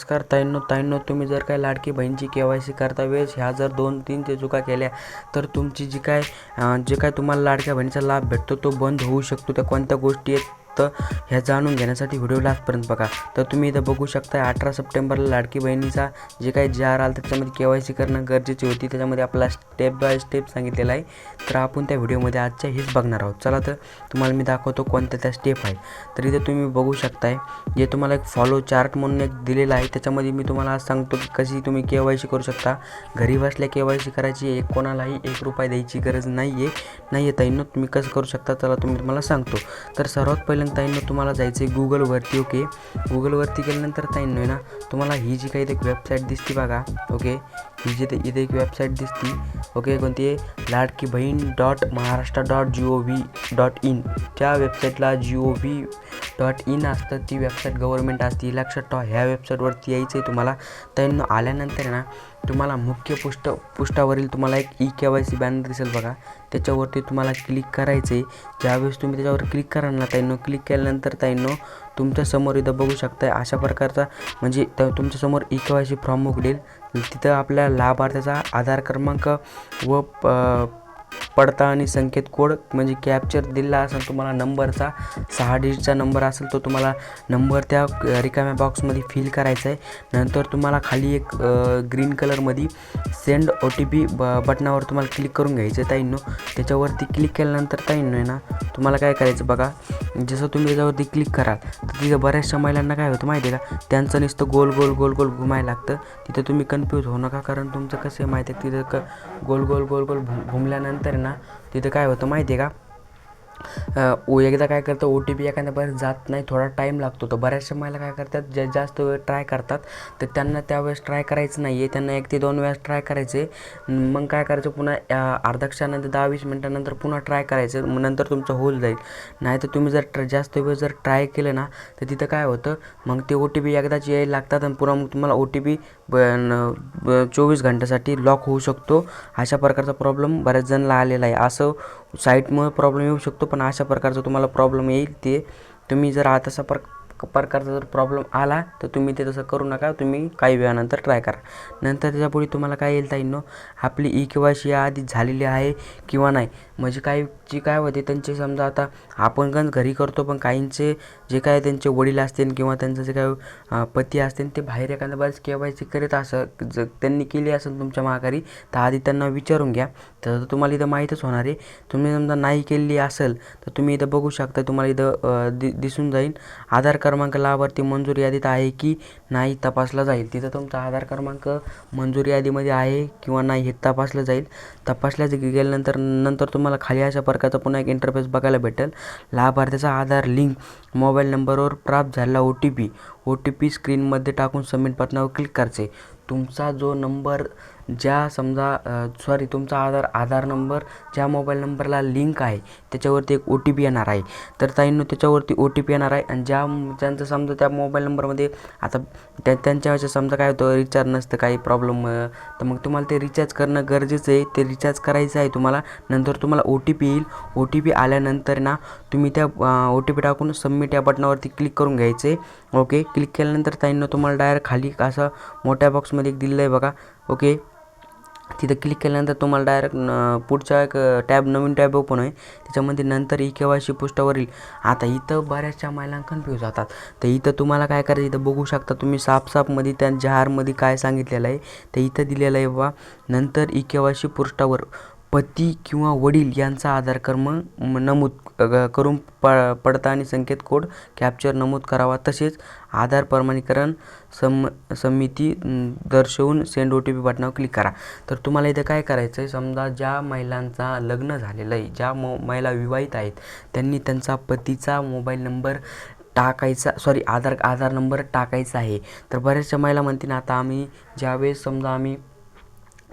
नमस्कार ताईंनो ताईंनो तुम्ही जर काय लाडकी बहिणीची के वाय सी करता वेळेस ह्या जर दोन तीन ते चुका केल्या तर तुमची जी काय जे काय तुम्हाला लाडक्या बहिणीचा लाभ भेटतो तो बंद होऊ शकतो. त्या कोणत्या गोष्टी आहेत तर ह्या जाणून घेण्यासाठी व्हिडिओ लास्टपर्यंत बघा. तर तुम्ही इथं बघू शकता अठरा सप्टेंबरला लाडकी बहिणीचा जे काही जे आर आला त्याच्यामध्ये के वाय सी करणं गरजेची होती. त्याच्यामध्ये आपला स्टेप बाय स्टेप सांगितलेला आहे. तर आपण त्या व्हिडिओमध्ये आजच्या हेच बघणार आहोत. चला तर तुम्हाला मी दाखवतो कोणत्या त्या स्टेप आहे. तर इथे तुम्ही बघू शकताय जे तुम्हाला एक फॉलो चार्ट म्हणून एक दिलेला आहे. त्याच्यामध्ये मी तुम्हाला आज सांगतो की कशी तुम्ही के वाय सी करू शकता. घरी बसल्या के वाय सी करायची एक कोणालाही एक रुपया द्यायची गरज नाही आहे नाही आहे ताईंनो तुम्ही कसं करू शकता चला तुम्ही तुम्हाला सांगतो. तर सर्वात पहिले केल्यानंतर ताईंनो तुम्हाला जायचं आहे गुगलवरती ओके गुगलवरती गेल्यानंतर ताईंनो आहे ना तुम्हाला ही जी काही एक वेबसाईट दिसते बघा ओके ही जी ते- इथे एक वेबसाईट दिसती ओके कोणती? आहे लाडकी बहीण dot Maharashtra dot G O V dot in त्या वेबसाईटला G O V dot in असतं ती वेबसाईट गव्हर्नमेंट असते. ही लक्षात ठेवा ह्या वेबसाईटवरती यायचं आहे तुम्हाला. त्यांना आल्यानंतर आहे ना तुम्हाला मुख्य पुष्ट पृष्ठावरील तुम्हाला एक E K Y C banner दिसेल बघा. त्याच्यावरती तुम्हाला क्लिक करायचं आहे ज्यावेळेस तुम्ही त्याच्यावर क्लिक कराल ना ताईंनो क्लिक केल्यानंतर ताईंनो तुमच्यासमोर इथं बघू शकताय अशा प्रकारचा म्हणजे त तुमच्यासमोर E K Y C form उघडेल तिथं आपल्या लाभार्थ्याचा आधार क्रमांक व प पडताळणी संकेत कोड म्हणजे कॅप्चर दिला असेल तुम्हाला नंबरचा सहा डिजिटचा नंबर असेल तो तुम्हाला नंबर त्या रिकाम्या बॉक्समध्ये फिल करायचा आहे नंतर तुम्हाला खाली एक ग्रीन कलरमध्ये सेंड ओ टी पी ब बटनावर तुम्हाला क्लिक करून घ्यायचं आहे ताईंनो. त्याच्यावरती क्लिक केल्यानंतर ताईंनो आहे ना तुम्हाला काय करायचं बघा जसं तुम्ही त्याच्यावरती क्लिक कराल तर तिथं बऱ्याचशा महिलांना काय होतं माहिती आहे का त्यांचं नुसतं गोल गोल गोल गोल घुमायला लागतं. तिथं तुम्ही कन्फ्यूज होऊ नका कारण तुमचं कसं आहे माहिती आहे तिथं क गोल गोल गोल गोल घुमल्यानंतर ना तिथं काय होतं माहिती आहे का? ओ एकदा काय करतं ओ टी पी एखाद्यापर्यंत जात नाही थोडा टाईम लागतो. तर बऱ्याचशा महिला काय करतात ज्या जास्त वेळ ट्राय करतात तर त्यांना त्यावेळेस ट्राय करायचं नाही आहे त्यांना एक ते दोन वेळेस ट्राय करायचे मग काय करायचं पुन्हा अर्धक्षानंतर अर्धा क्षणानंतर दहा वीस मिनटानंतर पुन्हा ट्राय करायचं. मग नंतर तुमचं होऊन जाईल. नाही तर तुम्ही जर ट्र जास्त वेळ जर ट्राय केलं ना तर तिथं काय होतं मग ते ओ टी पी एकदाच यायला लागतात आणि पुन्हा मग तुम्हाला ओ टी पी चोवीस घंट्यासाठी लॉक होऊ शकतो. अशा प्रकारचा प्रॉब्लेम बऱ्याच जणांना आलेला आहे. असं साईटमुळे प्रॉब्लेम येऊ शकतो. पण अशा प्रकारचा तुम्हाला प्रॉब्लेम येईल ते. तुम्ही जर आता तसा प्र प्रकारचा जर प्रॉब्लेम आला तर तुम्ही ते तसं करू नका. तुम्ही काही वेळानंतर ट्राय करा. नंतर त्याच्यापुढे तुम्हाला काय येईल ताईंनो आपली ई के वाय सी आधी झालेली आहे किंवा नाही? म्हणजे काही जी काय होते त्यांचे समजा आता आपण गण घरी करतो पण काहींचे जे काय त्यांचे वडील असतील किंवा त्यांचं जे काय पती असतील ते बाहेर एखाद्या बरेच के वाय सी करीत असं ज त्यांनी केली असेल तुमच्या माघारी तर आधी त्यांना विचारून घ्या. तर तुम्हाला इथं माहीतच होणार आहे. तुम्ही समजा नाही केली असेल तर तुम्ही इथं बघू शकता तुम्हाला इथं दिसून जाईल. आधार कार्ड क्रमांक लाभार्थी मंजूर यादीत आहे की नाही तपासला जाईल. तिथं तुमचा आधार क्रमांक मंजूर यादीमध्ये आहे किंवा नाही हे तपासलं जाईल. तपासल्या गेल्यानंतर नंतर तुम्हाला खाली अशा प्रकारचा पुन्हा एक इंटरफेस बघायला भेटेल. लाभार्थ्याचा आधार लिंक मोबाईल नंबरवर प्राप्त झालेला O T P O T P स्क्रीनमध्ये टाकून सबमिट बटनावर क्लिक करायचे. तुमचा जो नंबर ज्या समजा सॉरी तुमचा आधार आधार नंबर ज्या मोबाईल नंबरला लिंक आहे त्याच्यावरती एक ओ टी पी येणार आहे. तर ताईंनो त्याच्यावरती ओ टी पी येणार आहे आणि ज्या ज्यांचं समजा त्या मोबाईल नंबरमध्ये आता त्या त्यांच्या वेळेस समजा काय होतं रिचार्ज नसतं काही प्रॉब्लेम तर मग तुम्हाला ते रिचार्ज करणं गरजेचं आहे. ते रिचार्ज करायचं आहे तुम्हाला. नंतर तुम्हाला ओ टी पी येईल. ओ टी पी आल्यानंतर ना तुम्ही त्या ओ टी पी टाकून सबमिट या बटनावरती क्लिक करून घ्यायचे. ओके क्लिक केल्यानंतर ताईंनो तुम्हाला डायरेक्ट खाली असं मोठ्या बॉक्समध्ये एक दिलेलं आहे बघा. ओके तिथं क्लिक केल्यानंतर तुम्हाला डायरेक्ट पुढचा एक टॅब नवीन टॅब ओपन होईल. त्याच्यामध्ये नंतर ई के वाय सी पुष्टावरील आता इथं बऱ्याचशा महिला कन्फ्यूज होतात. तर इथं तुम्हाला काय करायचं इथं बघू शकता तुम्ही साफसाफमध्ये त्या जहारमध्ये काय सांगितलेलं आहे. तर इथं दिलेलं आहे बा नंतर ई के वाय सी पृष्ठावर पती किंवा वडील यांचा आधार क्रमांक नमूद करून प पडताळणी संकेत कोड कॅप्चर नमूद करावा. तसेच आधार प्रमाणीकरण सम समिती दर्शवून सेंड ओ टी पी बटनावर क्लिक करा. तर तुम्हाला इथं काय करायचं आहे समजा ज्या महिलांचा लग्न झालेलं आहे ज्या मो महिला विवाहित आहेत त्यांनी त्यांचा पतीचा मोबाईल नंबर टाकायचा सॉरी आधार आधार नंबर टाकायचा आहे. तर बऱ्याचशा महिला म्हणतील आता आम्ही ज्यावेळेस समजा आम्ही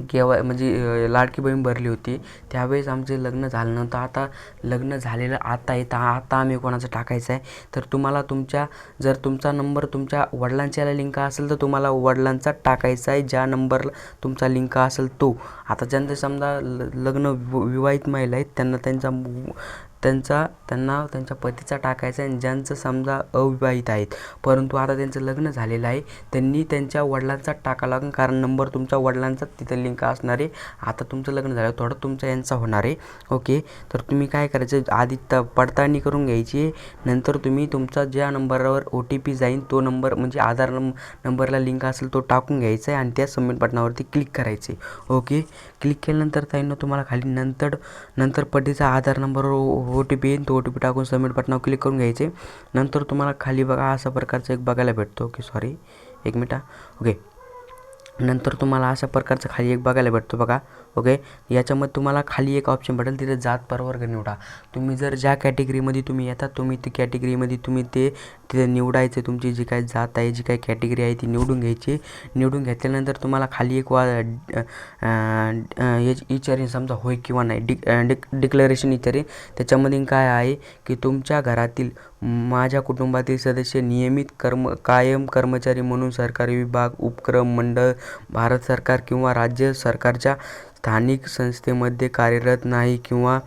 केव्हा म्हणजे लाडकी बहीण भरली होती त्यावेळेस आमचे लग्न झालं नव्हतं. आता लग्न झालेलं आता आहे तर आता आम्ही कोणाचं टाकायचं आहे? तर तुम्हाला तुमच्या जर तुमचा नंबर तुमच्या वडिलांच्या लिंक असेल तर तुम्हाला वडिलांचा टाकायचा आहे. ज्या नंबरला तुमचा लिंक असेल तो. आता ज्यांचं समजा ल लग्न वि विवाहित महिला आहेत त्यांना त्यांचा मु- त्यांचा त्यांना त्यांच्या पतीचा टाकायचा आहे आणि ज्यांचं समजा अविवाहित आहेत. परंतु आता त्यांचं लग्न झालेलं आहे. त्यांनी त्यांच्या वडिलांचा टाका लागेल कारण नंबर तुमच्या वडिलांचा तिथं लिंक असणार आहे. आता तुमचं लग्न झालं थोडं तुमचा यांचा होणार आहे. ओके? तर तुम्ही काय करायचं? आधी त पडताळणी करून घ्यायची नंतर तुम्ही तुमचा ज्या नंबरवर ओ टी पी जाईल तो नंबर म्हणजे आधार नंब नंबरला लिंक असेल तो टाकून घ्यायचा आहे आणि त्या सबमिट बटनावरती क्लिक करायचे ओके? क्लिक केल्यानंतर त्यांना तुम्हाला खाली नंतर नंतर पटीचा आधार नंबरवर ओ टी पी येईल तो ओ टी पी टाकून सबमिट बटनावर क्लिक करून घ्यायचे. नंतर तुम्हाला खाली बघा अशा प्रकारचं एक बघायला भेटतो. ओके सॉरी एक मिनटा ओके नंतर तुम्हाला अशा प्रकारचं खाली एक बघायला भेटतो बघा. ओके? याच्यामध्ये तुम्हाला खाली एक ऑप्शन भेटेल तिथे जात परवर्ग निवडा. तुम्ही जर ज्या कॅटेगरीमध्ये तुम्ही येतात तुम्ही ती कॅटेगरीमध्ये तुम्ही ते तिथे निवडायचे तुमची जी काही जात आहे जी काही कॅटेगरी आहे ती निवडून घ्यायची. निवडून घेतल्यानंतर तुम्हाला खाली एक वा विचारेन समजा होय किंवा नाही डिक डिक डिक्लरेशन विचारेन त्याच्यामध्ये काय आहे की तुमच्या घरातील माझ्या कुटुंबातील सदस्य नियमित कर्म कायम कर्मचारी म्हणून सरकारी विभाग उपक्रम मंडळ भारत सरकार किंवा राज्य सरकारच्या स्थानिक संस्थेमध्ये कार्यरत नाही किंवा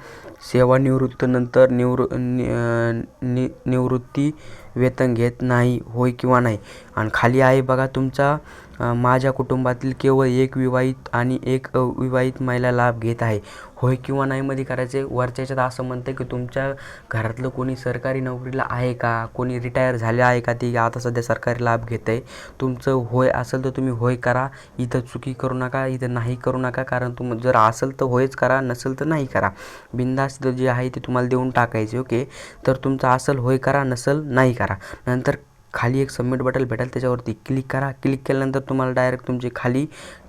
सेवानिवृत्तीनंतर निवृ नि निवृत्ती वेतन घेत नाही होय किंवा नाही. आणि खाली आहे बघा तुमचा माझ्या कुटुंबातील केवळ एक विवाहित आणि एक अविवाहित महिला लाभ घेत आहे. होय किंवा नाहीमध्ये करायचे? वरच्या याच्यात असं म्हणतं की तुमच्या घरातलं कोणी सरकारी नोकरीला आहे का? कोणी रिटायर झाले आहे का ते? आता सध्या सरकारी लाभ घेत आहे तुमचं होय असेल तर तुम्ही होय करा. इथं चुकी करू नका इथं नाही करू नका. कारण तुम जर असेल तर होयच करा नसेल तर नाही करा. बिंदास्त जे आहे ते तुम्हाला देऊन टाकायचे ओके? तर तुमचं असेल होय करा नसेल नाही करा. नंतर खाली एक सबमिट बटन भेटेल त्याच्यावरती क्लिक करा. क्लिक केल्यानंतर तुम्हाला डायरेक्ट तुमची खाली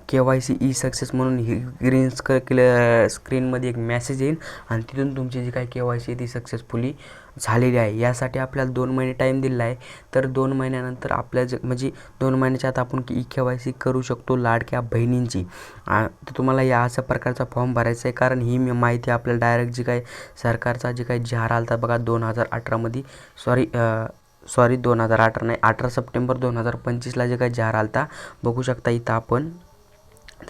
K Y C e E success म्हणून ही ग्रीन स्क क्लिअ स्क्रीनमध्ये एक मेसेज येईल आणि तिथून तुमची जी काही के वाय सी ती सक्सेसफुली झालेली आहे. यासाठी आपल्याला दोन महिने टाईम दिलेला आहे. तर दोन महिन्यानंतर आपल्या ज म्हणजे दोन महिन्याच्या आत आपण ई के वाय सी करू शकतो लाडक्या बहिणींची. तर तुम्हाला या अशा प्रकारचा फॉर्म भरायचा आहे. कारण ही मी माहिती आपल्याला डायरेक्ट जी काही सरकारचा जी काही जाहीर आला होता बघा दोन हजार अठरामध्ये सॉरी सॉरी दोन हजार अठरा नाही अठरा सप्टेंबर दोन हजार पंचवीसला जे काही जाहीर आलता बघू शकता इथं आपण.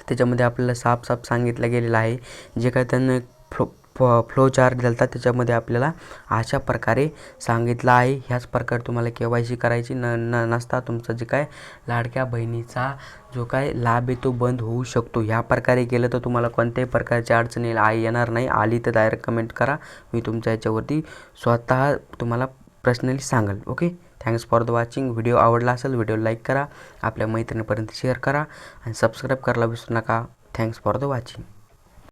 त्याच्यामध्ये आपल्याला साफ साफ सांगितलं गेलेलं आहे. जे काही त्यांना फ्लो फ्लो फ्लो चार्ट दिला होता त्याच्यामध्ये आपल्याला अशा प्रकारे सांगितलं आहे. ह्याच प्रकारे तुम्हाला के वाय सी करायची न न नसता तुमचं जे काय लाडक्या बहिणीचा जो काय लाभ आहे तो बंद होऊ शकतो. ह्या प्रकारे केलं तर तुम्हाला कोणत्याही प्रकारची अडचणी आ येणार नाही. आली तर डायरेक्ट कमेंट करा. मी तुमच्या याच्यावरती स्वतः तुम्हाला पर्सनली सांगाल okay? Thanks for the watching video आवडला असेल व्हिडिओ लाईक करा. आपल्या मैत्रिणीपर्यंत शेअर करा. आणि सबस्क्राईब करायला विसरू नका. Thanks for the watching